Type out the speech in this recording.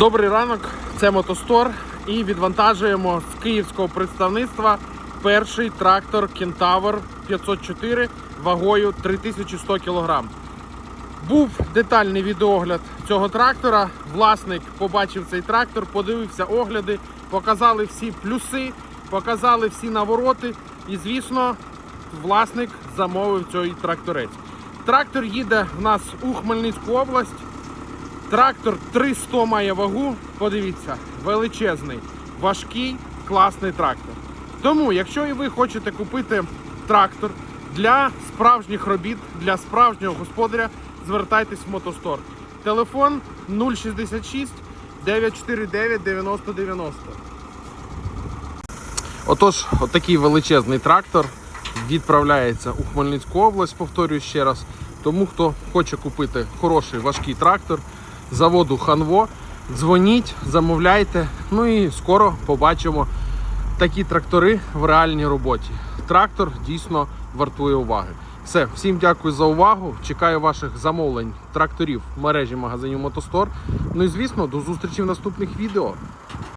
Добрий ранок, це Мотостор. І відвантажуємо з київського представництва перший трактор Кентавр 504 вагою 3100 кг. Був детальний відеогляд цього трактора. Власник побачив цей трактор, подивився огляди, показали всі плюси, показали всі навороти. І, звісно, власник замовив цей тракторець. Трактор їде в нас у Хмельницьку область. Трактор 300 має вагу. Подивіться, величезний, важкий, класний трактор. Тому, якщо і ви хочете купити трактор для справжніх робіт, для справжнього господаря, звертайтесь в Мотостор. Телефон 066 949 9090. Отож, отакий величезний трактор відправляється у Хмельницьку область, повторюю ще раз. Тому хто хоче купити хороший важкий трактор заводу Ханво, дзвоніть, замовляйте. Ну і скоро побачимо такі трактори в реальній роботі. Трактор дійсно вартує уваги. Все, всім дякую за увагу. Чекаю ваших замовлень тракторів в мережі магазинів Мотостор. Ну і звісно, до зустрічі в наступних відео.